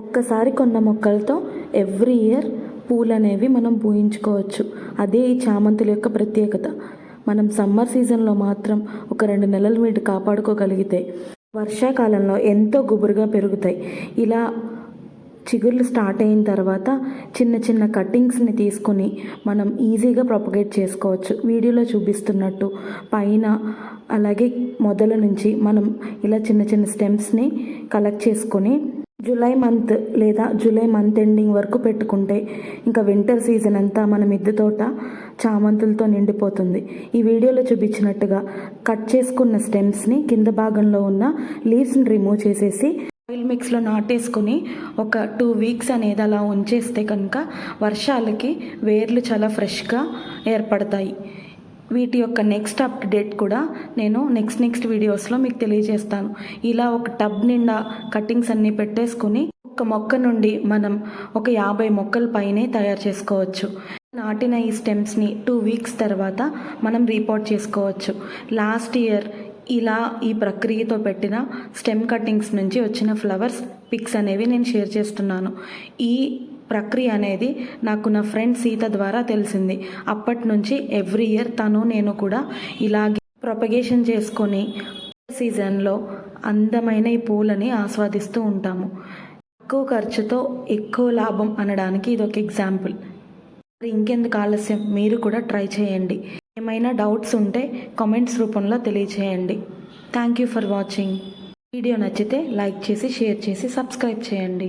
ఒక్కసారి కొన్న మొక్కలతో ఎవ్రీ ఇయర్ పూలు అనేవి మనం పూయించుకోవచ్చు. అదే ఈ చామంతుల యొక్క ప్రత్యేకత. మనం సమ్మర్ సీజన్లో మాత్రం ఒక రెండు నెలలు వీటి కాపాడుకోగలిగితే వర్షాకాలంలో ఎంతో గుబురుగా పెరుగుతాయి. ఇలా చిగుర్లు స్టార్ట్ అయిన తర్వాత చిన్న చిన్న కట్టింగ్స్ని తీసుకొని మనం ఈజీగా ప్రొపగేట్ చేసుకోవచ్చు. వీడియోలో చూపిస్తున్నట్టు పైన అలాగే మొదల నుంచి మనం ఇలా చిన్న చిన్న స్టెమ్స్ని కలెక్ట్ చేసుకొని జూలై మంత్ లేదా జూలై మంత్ ఎండింగ్ వరకు పెట్టుకుంటే ఇంకా వింటర్ సీజన్ అంతా మన మిద్దె తోట చామంతులతో నిండిపోతుంది. ఈ వీడియోలో చూపించినట్టుగా కట్ చేసుకున్న స్టెమ్స్ని కింద భాగంలో ఉన్న లీవ్స్ని రిమూవ్ చేసేసి ఆయిల్ మిక్స్లో నాటేసుకుని ఒక టూ వీక్స్ అనేది అలా ఉంచేస్తే కనుక వర్షాలకి వేర్లు చాలా ఫ్రెష్గా ఏర్పడతాయి. వీటి యొక్క నెక్స్ట్ అప్డేట్ కూడా నేను నెక్స్ట్ నెక్స్ట్ వీడియోస్లో మీకు తెలియజేస్తాను. ఇలా ఒక టబ్ నిండా కటింగ్స్ అన్నీ పెట్టేసుకుని ఒక మొక్క నుండి మనం ఒక యాభై మొక్కల పైనే తయారు చేసుకోవచ్చు. నాటిన ఈ స్టెమ్స్ని టూ వీక్స్ తర్వాత మనం రీపోర్ట్ చేసుకోవచ్చు. లాస్ట్ ఇయర్ ఇలా ఈ ప్రక్రియతో పెట్టిన స్టెమ్ కటింగ్స్ నుంచి వచ్చిన ఫ్లవర్స్ పిక్స్ అనేవి నేను షేర్ చేస్తున్నాను. ఈ ప్రక్రియ అనేది నాకు నా ఫ్రెండ్ సీత ద్వారా తెలిసింది. అప్పటి నుంచి ఎవ్రీ ఇయర్ తను నేను కూడా ఇలాగే ప్రొపగేషన్ చేసుకొని సీజన్లో అందమైన ఈ పూలని ఆస్వాదిస్తూ ఉంటాము. తక్కువ ఖర్చుతో ఎక్కువ లాభం అనడానికి ఇది ఒక ఎగ్జాంపుల్. మరి ఇంకెందుకు ఆలస్యం? మీరు కూడా ట్రై చేయండి. ఏమైనా డౌట్స్ ఉంటే కామెంట్స్ రూపంలో తెలియచేయండి. Thank you for watching. Video నచ్చితే లైక్ చేసి షేర్ చేసి సబ్స్క్రైబ్ చేయండి.